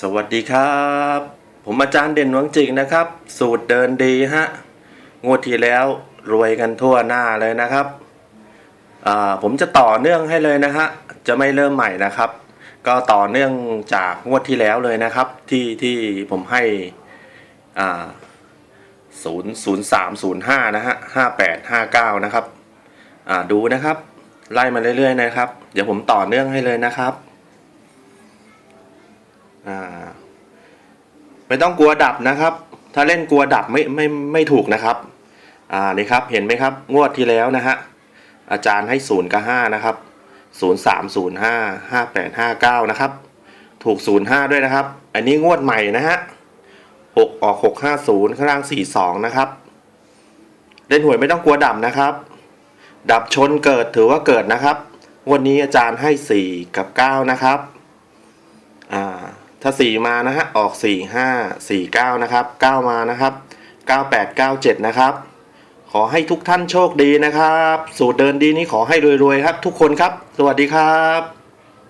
สวัสดีครับ ผมอาจารย์เด่นหวังจิกนะครับ สูตรเดินดีฮะงวดที่แล้วรวยกันทั่วหน้าเลยนะครับผมจะต่อเนื่องให้เลยนะฮะจะไม่เริ่มใหม่นะครับ ก็ต่อเนื่องจากงวดที่แล้วเลยนะครับ ที่ที่ผมให้อ่าศูนย์ศูนย์สามศูนย์ห้านะฮะห้าแปดห้าเก้านะครับอ่าดูนะครับ ไล่มาเรื่อยๆนะครับ เดี๋ยวผมต่อเนื่องให้เลยนะครับ อ่า ไม่ต้องกลัวดับนะครับ ถ้าเล่นกลัวดับไม่ไม่ไม่ถูกนะครับ อ่านี่ครับเห็นไหมครับ งวดที่แล้วนะฮะอาจารย์ให้ศูนย์กับห้านะครับศูนย์สามศูนย์ห้าห้าแปดห้าเก้านะครับ ถูกศูนย์ห้าด้วยนะครับ อันนี้งวดใหม่นะฮะหกออกหกห้าศูนย์ข้างล่างสี่สองนะครับเล่นหวยไม่ต้องกลัวดับนะครับ ดับชนเกิดถือว่าเกิดนะครับ วันนี้อาจารย์ให้สี่กับเก้านะครับ ถ้าสี่มานะฮะออกสี่ห้าสี่เก้านะครับเก้ามานะครับเก้าแปดเก้าเจ็ดนะครับ ขอให้ทุกท่านโชคดีนะครับ สูตรเดินดีนี้ขอให้รวยๆครับ ทุกคนครับ สวัสดีครับ